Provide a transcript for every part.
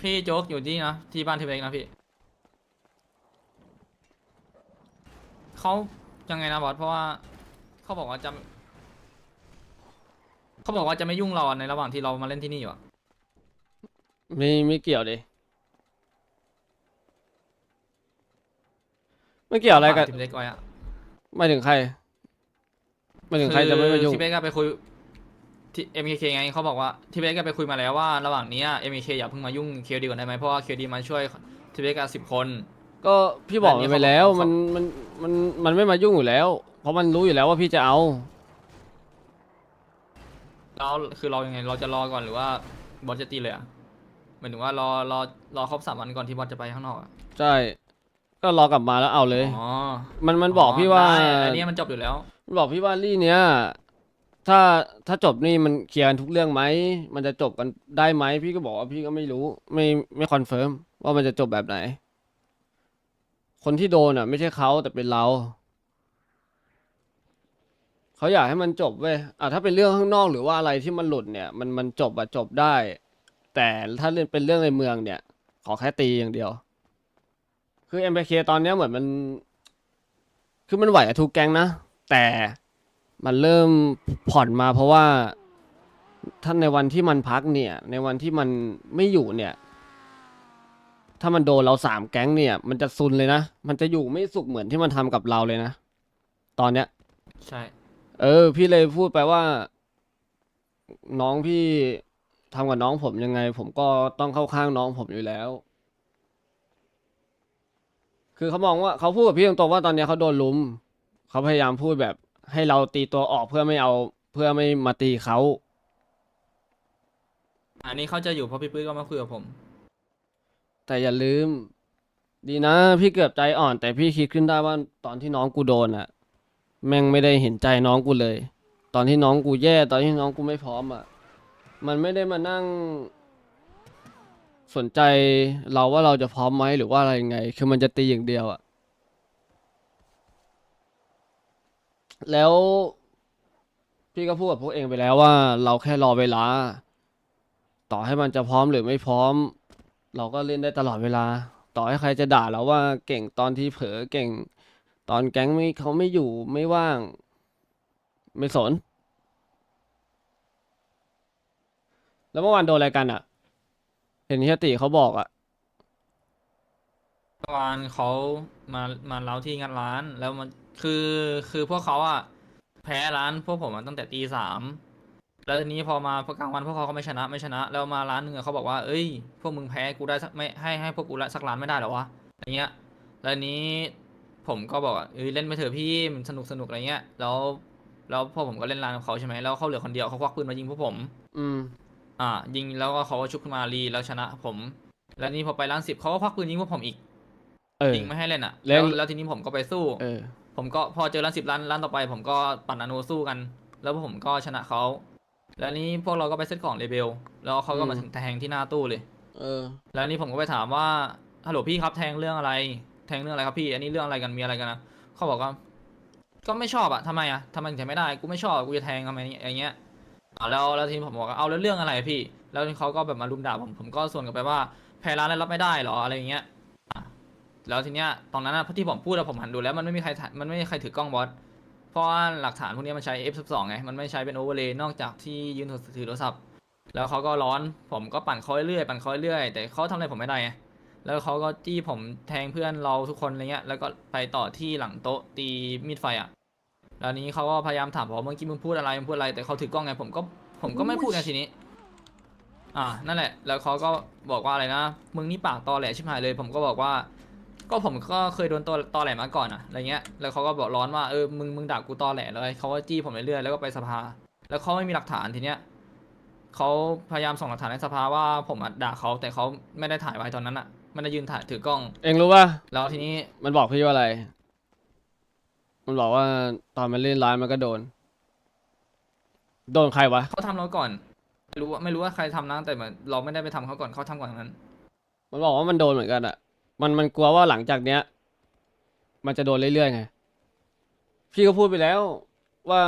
พี่โจ๊กอยู่ที่นะที่บ้านทีเบกนะพี่เขายังไงนะบอสเพราะว่าเขาบอกว่าจะเขาบอกว่าจะไม่ยุ่งเราในระหว่างที่เรามาเล่นที่นี่อยู่อะไม่ไม่เกี่ยวดิไม่เกี่ยวอะไรกันทีเบกไว้อะไม่ถึงใครไม่ถึงใครจะไม่มายุ่ง ทีเบกก็ไปคุย ที่ MKK ไงเขาบอกว่าทีเบกก็ไปคุยมาแล้วว่าระหว่างเนี้ย MKK อย่าเพิ่งมายุ่งเคดีก่อนได้ไหมเพราะว่าเคดีมาช่วยทีเบกสิบคน ก็พี่บอกอันนี้มันไปแล้วเขาบมัอกนมันมันมันไม่มายุ่งอยู่แล้ว เพราะมันรู้อยู่แล้วว่าพี่จะเอา แล้วคือเรายังไงเราจะรอก่อนหรือว่าบอสจะตีเลยอะหมายถึงว่ารอรอรอครบสามวันก่อนที่บอสจะไปข้างนอกอะใช่ ก็รอกลับมาแล้วเอาเลย อ๋อมันมันบอกพี่ว่าได้อันนี้มันจบอยู่แล้วมันบอกพี่ว่าลี่เนี้ย ถ้าถ้าจบนี่มันเคลียร์กันทุกเรื่องไหม มันจะจบกันได้ไหม พี่ก็บอกว่าพี่ก็ไม่รู้ ไม่ไม่คอนเฟิร์มว่ามันจะจบแบบไหน คนที่โดนอะ ไม่ใช่เขาแต่เป็นเรา เขาอยากให้มันจบเว้ยอะถ้าเป็นเรื่องข้างนอกหรือว่าอะไรที่มันหลุดเนี่ย มันมันจบอะจบได้ แต่ถ้าเรื่องเป็นเรื่องในเมืองเนี่ย ขอแค่ตีอย่างเดียว คือ MPK ตอนเนี้ยเหมือนมัน คือมันไหวกับทุกแก๊งนะ แต่ มันเริ่มผ่อนมาเพราะว่าท่านในวันที่มันพักเนี่ย ในวันที่มันไม่อยู่เนี่ย ถ้ามันโดนเราสามแก๊งเนี่ย มันจะซุนเลยนะ มันจะอยู่ไม่สุขเหมือนที่มันทำกับเราเลยนะ ตอนเนี้ย ใช่ เออ พี่เลยพูดไปว่า น้องพี่ทำกับน้องผมยังไง ผมก็ต้องเข้าข้างน้องผมอยู่แล้ว คือเขามองว่าเขาพูดกับพี่ตรงๆว่าตอนเนี้ยเขาโดนลุมเขาพยายามพูดแบบ ให้เราตีตัวออกเพื่อไม่เอาเพื่อไม่มาตีเขาอันนี้เขาจะอยู่เพราะพี่ปื้ยก็มาคุยกับผม แต่อย่าลืม ดีนะ พี่เกือบใจอ่อน แต่พี่คิดขึ้นได้ว่าตอนที่น้องกูโดนอะแม่งไม่ได้เห็นใจน้องกูเลย ตอนที่น้องกูแย่ ตอนที่น้องกูไม่พร้อมอะมันไม่ได้มานั่ง สนใจเราว่าเราจะพร้อมไหมหรือว่าอะไรยังไง คือมันจะตีอย่างเดียวอะ แล้วพี่ก็พูดกับพวกเองไปแล้วว่า เราแค่รอเวลา ต่อให้มันจะพร้อมหรือไม่พร้อม เราก็เล่นได้ตลอดเวลา ต่อให้ใครจะด่าเราว่าเก่งตอนที่เผลอเก่ง ตอนแก๊งไม่เขาไม่อยู่ไม่ว่าง ไม่สน แล้วเมื่อวานโดนอะไรกันอะ เห็นเฮียติเขาบอกอะเมื่อวานเขามามาเล้าที่งานร้านแล้วมัน คือคือพวกเขาอะแพ้ร้านพวกผมอะตั้งแต่ตีสามแล้วทีนี้พอมาพอกลางวันพวกเขาก็ไม่ชนะไม่ชนะแล้วมาร้านหนึ่งอะเขาบอกว่าเอ้ย พวกมึงแพ้กูได้สักไม่ให้ให้พวกกูละสักร้านไม่ได้เหรอวะอย่างเงี้ย แล้วทีนี้ผมก็บอกว่าเอ้ยเล่นไปเถอะพี่มันสนุกสนุกอะไรเงี้ย แล้ว แล้วพวกผมก็เล่นร้านกับเขาใช่ไหมแล้วเขาเหลือคนเดียวเขาควักปืนมายิงพวกผม อืม อ่า ยิงแล้วก็เขาก็ชุบขึ้นมารีแล้วชนะผม แล้วนี่พอไปร้านสิบเขาก็ควักปืนยิงพวกผมอีกเออยิงไม่ให้เล่นอะแล้แล้ววแล้วทีนี้ผมก็ไปสู้เออ ผมก็พอเจอร้านสิบร้านร้านต่อไป ผมก็ปั่นนาโนสู้กัน แล้วผมก็ชนะเขาแล้วนี้พวกเราก็ไปเซตของเลเบลแล้วเขาก็มาอืมแทงที่หน้าตู้เลย เออ แล้วนี่ผมก็ไปถามว่าฮัลโหลพี่ครับแทงเรื่องอะไร แทงเรื่องอะไรครับพี่ อันนี้เรื่องอะไรกันมีอะไรกันนะเขาบอกว่าก็ไม่ชอบอะทำไมอะทำไมถึงแทงไม่ได้กูไม่ชอบกูจะแทงทำไมอย่างเงี้ยอ่าแล้วแล้วทีนี้ผมบอกว่าเอาแล้วเรื่องอะไรพี่ แล้วเขาก็แบบมารุมด่าผมผมก็ส่วนกลับไปว่าแพ้ร้านแล้วรับไม่ได้เหรออะไรอย่างเงี้ยอะ แล้วทีเนี้ยตอนนั้นอะที่ผมพูดอะผมหันดูแล้วมันไม่มีใครถ่ายมันไม่มีใครถือกล้องบอสเพราะว่าหลักฐานพวกนี้มันใช้ F12 ไงมันไม่ใช้เป็นโอเวอร์เลย์นอกจากที่ยืนถือโทรศัพท์ แล้วเขาก็ร้อนผมก็ปั่นเขาเรื่อยปั่นเขาเรื่อยแต่เขาทำอะไรผมไม่ได้ไงแล้วเขาก็จี้ผมแทงเพื่อนเราทุกคนอะไรเงี้ยแล้วก็ไปต่อที่หลังโต๊ะตีมีดไฟอะแล้วนี้เขาก็พยายามถามผมว่าเมื่อกี้มึงพูดอะไรมึงพูดอะไรแต่เขาถือกล้องไงผมก็ผมก็ไม่พูดไงทีนี้ อ่านั่นแหละ แล้วเขาก็บอกว่าอะไรนะมึงนี่ปากตอแหลชิบหายเลย ผมก็บอกว่า ก็ผมก็เคยโดนตอตอแหลมาก่อนอะอะไรเงี้ย แล้วเขาก็บอกร้อนว่าเออมึงมึงด่ากูตอแหลเลยเขาก็จี้ผมเรื่อยๆแล้วก็ไปสภา แล้วเขาไม่มีหลักฐานทีเนี้ยเขาพยายามส่งหลักฐานให้สภาว่าผมอะด่าเขาแต่เขาไม่ได้ถ่ายไว้ตอนนั้นอะไม่ได้ยืนถ่ายถือกล้อง เองรู้ป่ะแล้วทีนี้มันบอกพี่ว่าอะไร มันบอกว่าตอนมันเล่นร้านมันก็โดน โดนใครวะเขาทำเราก่อนไม่รู้ว่าไม่รู้ว่าใครทำนะแต่เหมือนเราไม่ได้ไปทำเขาก่อนเขาทำก่อนนั้น มันบอกว่ามันโดนเหมือนกันอะ มันมันกลัวว่าหลังจากเนี้ย มันจะโดนเรื่อยๆไง พี่ก็พูดไปแล้วว่า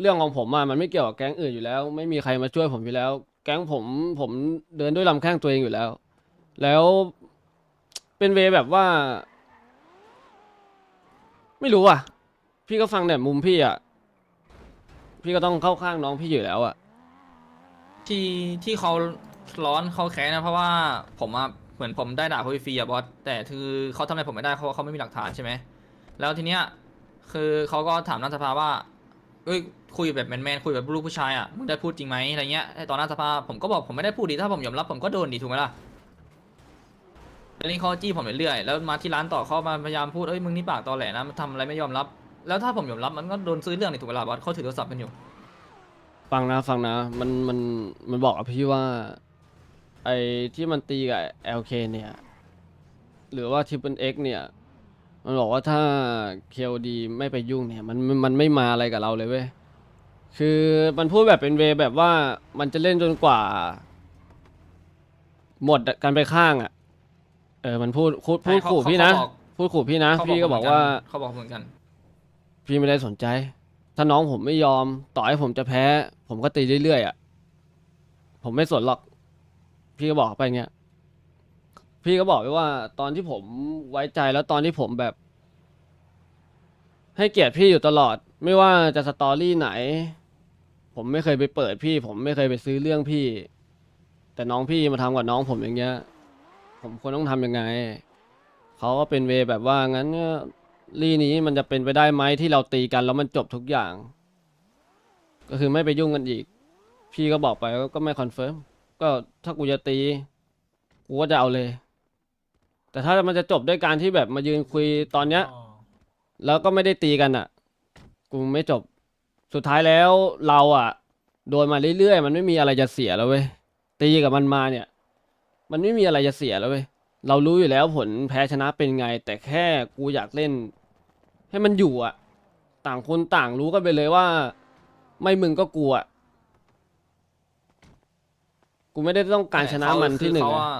เรื่องของผมอะมันไม่เกี่ยวกับแก๊งอื่นอยู่แล้ว ไม่มีใครมาช่วยผมอยู่แล้ว แก๊งผมผมเดินด้วยลำแข้งตัวเองอยู่แล้ว แล้วเป็นเวแบบว่า ไม่รู้อะ พี่ก็ฟังแต่มุมพี่อะ พี่ก็ต้องเข้าข้างน้องพี่อยู่แล้วอะ ที่ที่เขาร้อนเขาแค้นนะเพราะว่าผมอะ เหมือนผมได้ด่าเขาฟรีๆอะบอสแต่คือเขาทำอะไรผมไม่ได้เพราะเขาไม่มีหลักฐานใช่ไหมแล้วทีเนี้ยคือเขาก็ถามหน้าสภาว่าเอ้ยคุยแบบแมนๆคุยแบบลูกผู้ชายอะมึงได้พูดจริงไหมอะไรเงี้ยไอ้ตอนหน้าสภาผมก็บอกผมไม่ได้พูดดีถ้าผมยอมรับผมก็โดนดีถูกไหมล่ะแล้วนี่เขาจี้ผมเรื่อยๆแล้วมาที่ร้านต่อเขามาพยายามพูดเอ้ยมึงนี่ปากตอแหลนะมันทำอะไรไม่ยอมรับ แล้วถ้าผมยอมรับมันก็โดนซื้อเรื่องนี่ถูกไหมล่ะบอสเขาถือโทรศัพท์กันอยู่ ฟังนะฟังนะ มันมันมันบอกกับพี่ว่า ไอ้ที่มันตีกับ LK เนี่ย หรือว่า Triple X เนี่ย มันบอกว่าถ้า KOD ไม่ไปยุ่งเนี่ย มันมันมันไม่มาอะไรกับเราเลยเว้ย คือมันพูดแบบเป็นเวแบบว่ามันจะเล่นจนกว่า หมดกันไปข้างอะ เออ มันพูดพูดพูดใช่เขาขู่พี่นะเขาบอกพูดขู่พี่นะเขาพี่ก็บอกว่าเขาบอกเหมือนกัน พี่ไม่ได้สนใจ ถ้าน้องผมไม่ยอม ต่อให้ผมจะแพ้ ผมก็ตีเรื่อยๆอะ ผมไม่สนหรอก พี่ก็บอกไปเงี้ย พี่ก็บอกไปว่า ตอนที่ผมไว้ใจแล้วตอนที่ผมแบบ ให้เกียรติพี่อยู่ตลอด ไม่ว่าจะสตอรี่ไหน ผมไม่เคยไปเปิดพี่ ผมไม่เคยไปซื้อเรื่องพี่ แต่น้องพี่มาทำกับน้องผมอย่างเงี้ย ผมควรต้องทำยังไงเขาก็เป็นเวแบบว่างั้นเนี่ยลี่นี้มันจะเป็นไปได้ไหมที่เราตีกันแล้วมันจบทุกอย่าง ก็คือไม่ไปยุ่งกันอีก พี่ก็บอกไปก็ไม่คอนเฟิร์ม ก็ถ้ากูจะตีกูก็จะเอาเลย แต่ถ้ามันจะจบด้วยการที่แบบมายืนคุยตอนเนี้ย แล้วก็ไม่ได้ตีกันอะ กูไม่จบสุดท้ายแล้วเราอะ โดนมาเรื่อยๆ มันไม่มีอะไรจะเสียแล้วเว้ยตีกับมันมาเนี่ย มันไม่มีอะไรจะเสียแล้วเว้ยเรารู้อยู่แล้วผลแพ้ชนะเป็นไง แต่แค่กูอยากเล่น ให้มันอยู่อะ ต่างคนต่างรู้กันไปเลยว่า ไม่มึงก็กูอะ กูไม่ได้ต้องการชนะมันที่หนึ่งเขาอะว่า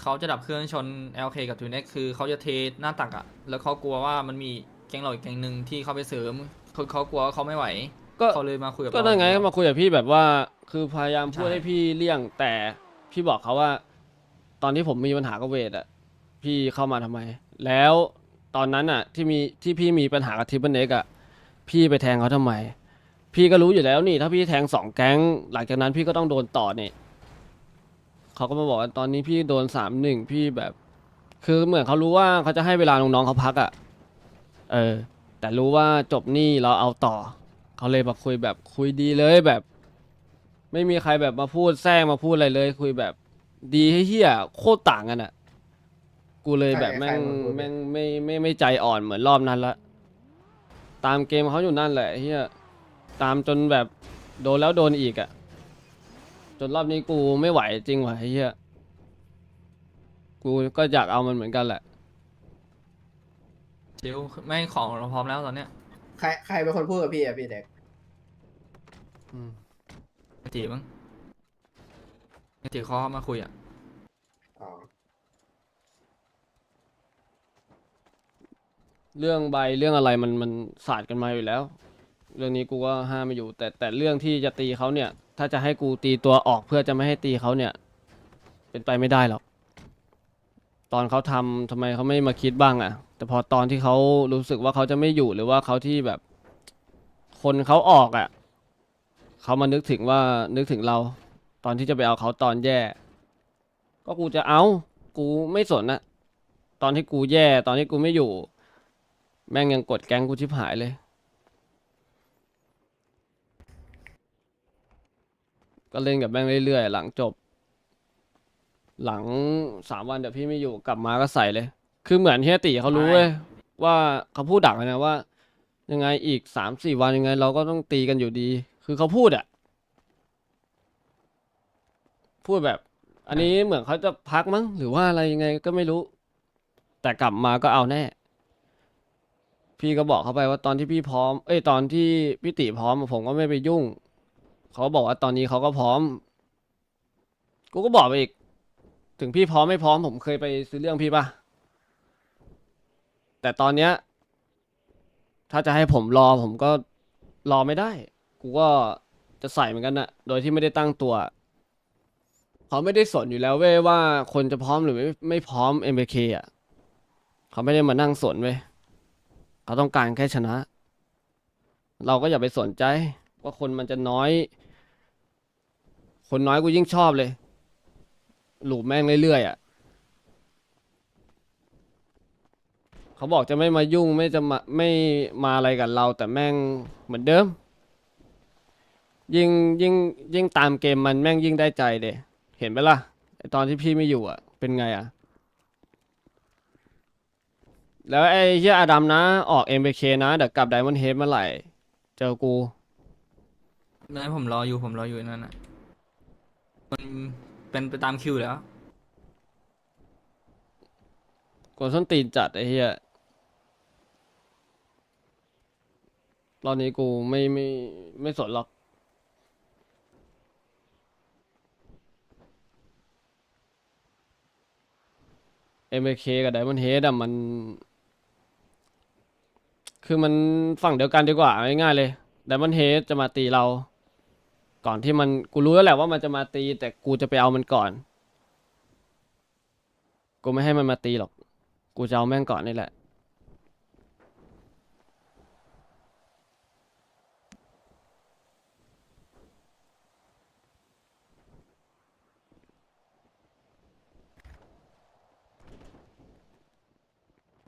เขาจะดับเครื่องชน LK กับทูเน็กคือเขาจะเทหน้าตักอะแล้วเขากลัวว่ามันมีแก๊งเราอีกแก๊งหนึ่งที่เขาไปเสริมเขาเขากลัวว่าเขาไม่ไหว ก็เขาเลยมาคุยกับก็นั่นไงเรามาคุยกับพี่แบบว่า คือพยายามพูดใช่ให้พี่เลี่ยง แต่พี่บอกเขาว่า ตอนที่ผมมีปัญหากับเวทอะพี่เข้ามาทำไม แล้วตอนนั้นอะที่มีที่พี่มีปัญหากับทิปเปิลเน็กอะพี่ไปแทงเขาทำไม พี่ก็รู้อยู่แล้วนี่ ถ้าพี่แทงสองแก๊ง หลังจากนั้นพี่ก็ต้องโดนต่อเนี่ยเขาก็มาบอกว่าตอนนี้พี่โดนสามหนึ่งพี่แบบ คือเหมือนเขารู้ว่าเขาจะให้เวลาน้องๆเขาพักอะ เออ แต่รู้ว่าจบหนี่เราเอาต่อ เขาเลยมาคุยแบบคุยดีเลยแบบ ไม่มีใครแบบมาพูดแซงมาพูดอะไรเลย คุยแบบดีให้เฮียโคตรต่างกันอะกูเลยแบบใครแม่งใครมาพูดแม่งไม่ไม่ไม่ใจอ่อนเหมือนรอบนั้นละตามเกมเขาอยู่นั่นแหละเฮีย ตามจนแบบโดนแล้วโดนอีกอะจนรอบนี้กูไม่ไหวจริงว่ะไอ้เฮียกูก็อยากเอามันเหมือนกันแหละ ชิวไม่งของเราพร้อมแล้วตอนเนี้ยใครใครเป็นคนพูดกับพี่อะพี่เด็กอืมไอตีมั้งไอตีเขาเข้ามาคุยอะอ๋อเรื่องใบเรื่องอะไรมันมันศาสตร์กันมาอยู่แล้ว เรื่องนี้กูก็ห้ามไม่อยู่ แต่แต่เรื่องที่จะตีเขาเนี่ย ถ้าจะให้กูตีตัวออกเพื่อจะไม่ให้ตีเขาเนี่ย เป็นไปไม่ได้หรอก ตอนเขาทำทำไมเขาไม่มาคิดบ้างอะ่ะ แต่พอตอนที่เขารู้สึกว่าเขาจะไม่อยู่หรือว่าเขาที่แบบ คนเขาออกอะ่ะเขามานึกถึงว่านึกถึงเรา ตอนที่จะไปเอาเขาตอนแย่ ก็กูจะเอา กูไม่สนนะตอนที่กูแย่ ตอนที่กูไม่อยู่ แม่งยังกดแก๊งกูชิบหายเลย ก็เล่นกับแม่งเรื่อยๆ หลังจบ หลังสามวันเดี๋ยวพี่ไม่อยู่กลับมาก็ใส่เลย คือเหมือนเฮียติเขารู้เว้ยว่าเขาพูดดักเลยนะว่า ยังไงอีกสามสี่วันยังไง เราก็ต้องตีกันอยู่ดี คือเขาพูดอะพูดแบบ อันนี้เหมือนเขาจะพักมั้งหรือว่าอะไรยังไงก็ไม่รู้ แต่กลับมาก็เอาแน่ พี่ก็บอกเขาไปว่าตอนที่พี่พร้อม เอ้ยตอนที่พี่ติพร้อมผมก็ไม่ไปยุ่ง เขาบอกว่าตอนนี้เขาก็พร้อม กูก็บอกไปอีก ถึงพี่พร้อมไม่พร้อม ผมเคยไปซื้อเรื่องพี่ปะแต่ตอนเนี้ย ถ้าจะให้ผมรอผมก็รอไม่ได้ กูก็จะใส่เหมือนกันนะโดยที่ไม่ได้ตั้งตัว เขาไม่ได้สนอยู่แล้วเว้ยว่าคนจะพร้อมหรือไม่ไม่พร้อม MBK อะ เขาไม่ได้มานั่งสนเว้ยเขาต้องการแค่ชนะ เราก็อย่าไปสนใจว่าคนมันจะน้อย คนน้อยกูยิ่งชอบเลยหลูบแม่งเรื่อยๆอะเขาบอกจะไม่มายุ่งไม่จะมาไม่มาอะไรกับเรา แต่แม่งเหมือนเดิม ยิ่งยิ่งยิ่งตามเกมมันแม่งยิ่งได้ใจเดยเห็นไหมล่ะไอตอนที่พี่ไม่อยู่อะ เป็นไงอะ แล้วไอ้เฮียอดัมนะ ออก MBK นะเดี๋ยวกลับไดมอนด์เฮดเมื่อไหร่ เจอกูนั่นผมรออยู่ผมรออยู่นั่นน่ะ มันเป็นไปตามคิวแล้วกดส้นตีนจัดไอ้เฮียรอบนี้กูไม่ไม่ไม่สนหรอก MK กับ Diamond Head อะมัน คือมันฝั่งเดียวกันดีกว่าเอาง่ายๆเลย Diamond Head จะมาตีเรา ก่อนที่มันกูรู้แล้วแหละว่ามันจะมาตี แต่กูจะไปเอามันก่อน กูไม่ให้มันมาตีหรอก กูจะเอาแม่งก่อนนี่แหละ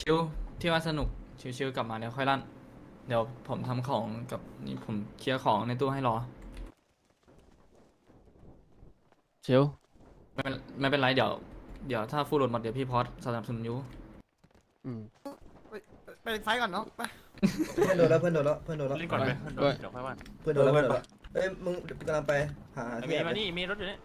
ชิวที่ว่าสนุก ชิวๆกลับมาเดี๋ยวค่อยลั่น เดี๋ยวผมทำของกับนี่ผมเคลียร์ของในตู้ให้รอ เชียวไม่เป็นไม่เป็นไรเดี๋ยว เดี๋ยวถ้าฟูลโหลดหมดเดี๋ยวพี่พอดสนับสนุนอยูอืม ไปไฟก่อนเนาะไปเพื่อนโดนแล้วเพื่อนโดนแล้วเพื่อนโดนแล้วเล่นก่อนไหมก็เดี๋ยวค่อยว่าเพื่อนโดนแล้วเพื่อนโดนแล้วเอ้ยมึงกำลังไปหาหามีที่แอบมาเลยนี่มีรถอยู่นี่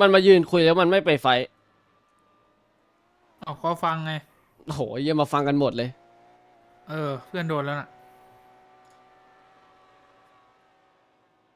มันมายืนคุยแล้วมันไม่ไปไฟท์เอาขอฟังไง โอ้โหเยี่ยมาฟังกันหมดเลย เออ เพื่อนโดนแล้วน่ะ